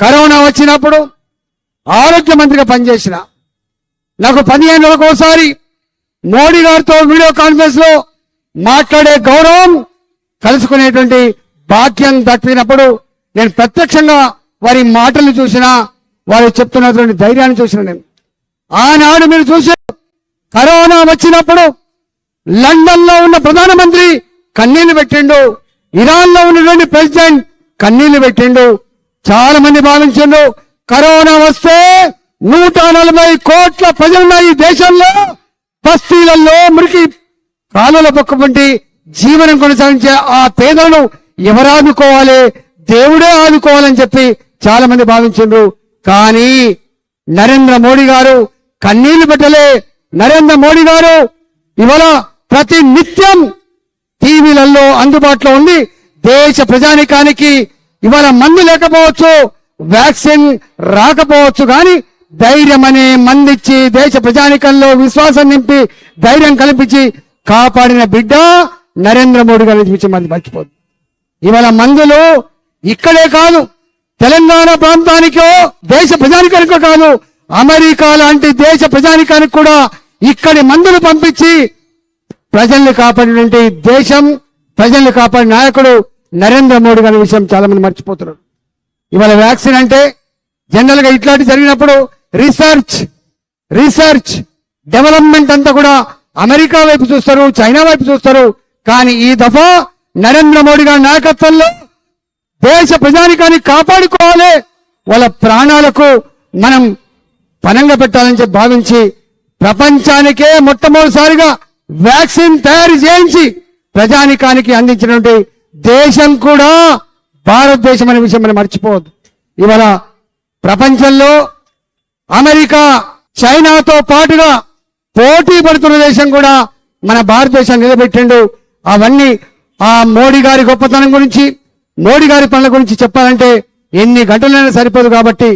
Corona వచ్చినప్పుడు ఆరోగ్య మంత్రిగా పనిచేసిన నాకు పదిహేను రోజులకు ఒకసారి మోడీ గారితో వీడియో కాన్ఫరెన్స్లో మాట్లాడే గౌరవం కలుసుకునేటువంటి భాగ్యం దక్కినప్పుడు నేను ప్రత్యక్షంగా వారి మాటలు చూసినా వారు చెప్తున్నటువంటి ధైర్యాన్ని చూసిన నేను. ఆనాడు మీరు చూసే కరోనా వచ్చినప్పుడు లండన్లో ఉన్న ప్రధానమంత్రి కన్నీళ్ళు పెట్టిండు ఇరాన్లో ఉన్నటువంటి ప్రెసిడెంట్ కన్నీళ్ళు పెట్టిండు చాలా మంది భావించిండు కరోనా వస్తే నూట నలభై కోట్ల ప్రజలున్న ఈ దేశంలో బస్తీలలో మురికి కాలువల పక్కపంటి జీవనం కొనసాగించే ఆ పేదలను ఎవరు ఆదుకోవాలి? దేవుడే ఆదుకోవాలని చెప్పి చాలా మంది భావించిండ్రు. కానీ నరేంద్ర మోడీ గారు కన్నీళ్ళు పెట్టలే. నరేంద్ర మోడీ గారు ఇవాళ ప్రతి నిత్యం టీవీలలో అందుబాటులో ఉంది. దేశ ప్రజానికానికి ఇవాళ మందు లేకపోవచ్చు వ్యాక్సిన్ రాకపోవచ్చు కానీ ధైర్యం అనే మందిచ్చి దేశ ప్రజానికంలో విశ్వాసం నింపి ధైర్యం కల్పించి కాపాడిన బిడ్డ నరేంద్ర మోడీ గారు గురించి మంది మర్చిపోదు. ఇవాళ మందులు ఇక్కడే కాదు తెలంగాణ ప్రాంతానికో దేశ ప్రజానికానికో కాదు అమెరికా లాంటి దేశ ప్రజానికానికి కూడా ఇక్కడి మందులు పంపించి ప్రజల్ని కాపాడినటువంటి దేశం ప్రజల్ని కాపాడిన నాయకుడు నరేంద్ర మోడీ గారి విషయం చాలా మంది మర్చిపోతున్నారు. ఇవాళ వ్యాక్సిన్ అంటే జనరల్గా ఇట్లాంటి జరిగినప్పుడు రీసెర్చ్ రీసెర్చ్ డెవలప్మెంట్ అంతా కూడా అమెరికా వైపు చూస్తారు చైనా వైపు చూస్తారు. కానీ ఈ దఫా నరేంద్ర మోడీ గారి నాయకత్వంలో దేశ ప్రజానికాన్ని కాపాడుకోవాలి. వాళ్ళ ప్రాణాలకు మనం పనంగా పెట్టాలని చెప్పి భావించి ప్రపంచానికే మొట్టమొదటిసారిగా వ్యాక్సిన్ తయారు చేయించి ప్రజానికానికి అందించినటువంటి దేశం కూడా భారతదేశం అనే విషయం మనం మర్చిపోవద్దు. ఇవాళ ప్రపంచంలో అమెరికా చైనాతో పాటుగా పోటీ పడుతున్న దేశం కూడా మన భారతదేశం నిలబెట్టిండు. అవన్నీ ఆ మోడీ గారి గొప్పతనం గురించి మోడీ గారి పనుల గురించి చెప్పాలంటే ఎన్ని గంటలైనా సరిపోదు కాబట్టి